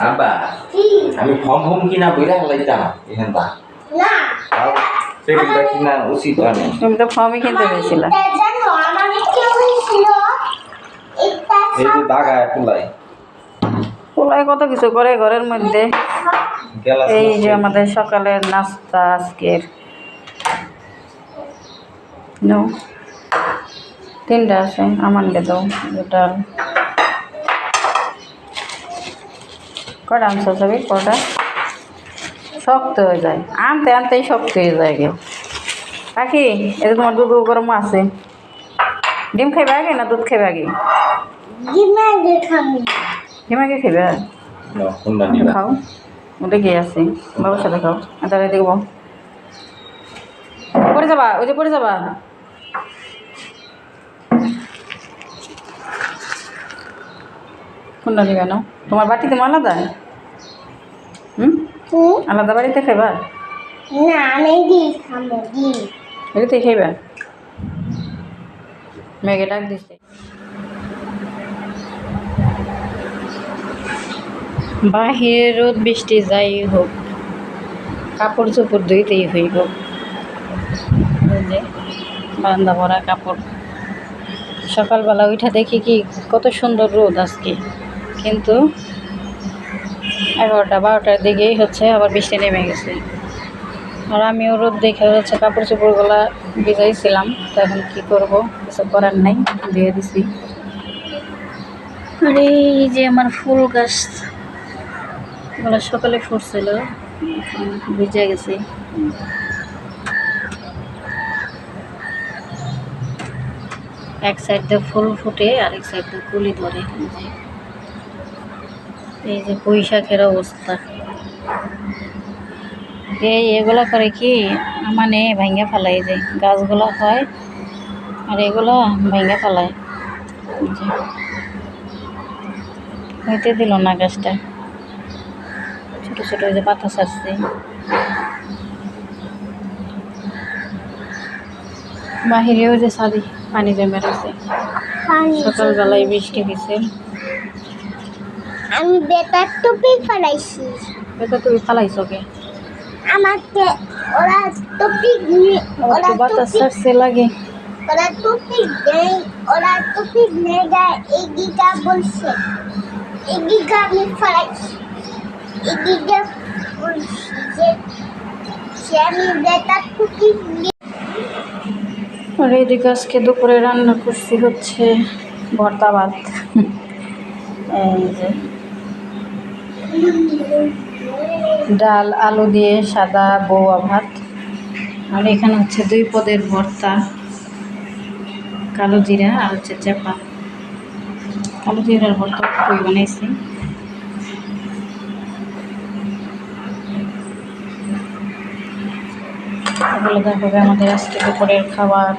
আব্বা আমি form form কিনা বইরা হলাইতাম এখান তা না সেগুলো কিনা উচিত হয় না তুমি তো ফর্মই কিনতে পেরেছিলে এই যে দাগা পোলাই কত কিছু করে ঘরের মধ্যে এই যে আমাদের সকালের নাস্তা আজকের তিনটা আছে আমানকে দাও ডাল কটা আনছো সবই কটা শক্ত হয়ে যায়। আনতে আনতেই শক্ত হয়ে যায় গে পাখি এটা তোমার দুধ গরম আছে। ডিম খাইবে আগে না দুধ খাইবে আগে? ডিম আগে খাইবে? খাও। ওটা গিয়ে আছে? বাবার সাথে খাও। আর তাহলে দেখব পড়ে যাবা? ওই যে পড়ে যাবা? কোনটা নিবে না? তোমার বাটিতে আলাদা? হুম? আলাদা বাড়িতে খাইবা? না আমি এটাতে খাইবা? মেঘে ডাক দিছে। বাহিরে রোদ বৃষ্টি যাই হোক কাপড় চোপড় ধুইতেই হইব। বারান্দা ভরা কাপড়। সকালবেলা উঠা দেখি কি কত সুন্দর রোদ আজকে। কিন্তু এগারোটা, বারোটার দিকেই হচ্ছে আবার বৃষ্টি নেমে গেছে। আর আমিও রোদ দেখে হচ্ছে কাপড় চোপড়গুলা ভিজাইছিলাম, তো এখন কী করব? কিছু করার নাই, দিয়ে দিছি। আর এই যে আমার ফুল গাছ ওগুলো সকালে ফুটছিল ভিজে গেছে। এক সাইড দিয়ে ফুল ফুটে, আরেক সাইড দিয়ে কুলি ধরে এই যে পুঁই শাকের অবস্থা। এই এগুলা করে কি মানে ভাঙ্গা ফেলাই যে গাছগুলো হয় আর এগুলো ভাঙ্গা ফেলায়। হইতে দিল না গাছটা। ছোট ছোট যে পাতা ছাড়ছে বাহিরেও যে সাদি পানি জমে রয়েছে। সকালবেলায় বৃষ্টি হয়েছে আমি বেটার টুপি ফেলাইছি। এটা তুমি ফালাইছো কে? আমাকে ওরা টুপি নিয়ে- ওরা তো বাতাস টুপি লাগে। ওরা টুপি নেই ওরা টুপি নেই গায়ে এগিকা বলছে। এগিকা আমি ফেলাইছি। এগিকা বলছি যে সে আমি বেটার টুপি নিয়ে আর এদিকে আজকে দুপুরে রান্না করছি হচ্ছে ভর্তা ভাত। এই যে। ডাল, আলু দিয়ে সাদা বৌয়া ভাত। আর এখানে হচ্ছে দুই পদের ভর্তা, কালো জিরা আর হচ্ছে চেপা কালো জিরার ভর্তা কই বানাইছি। আমাদের আজকে দুপুরের খাবার।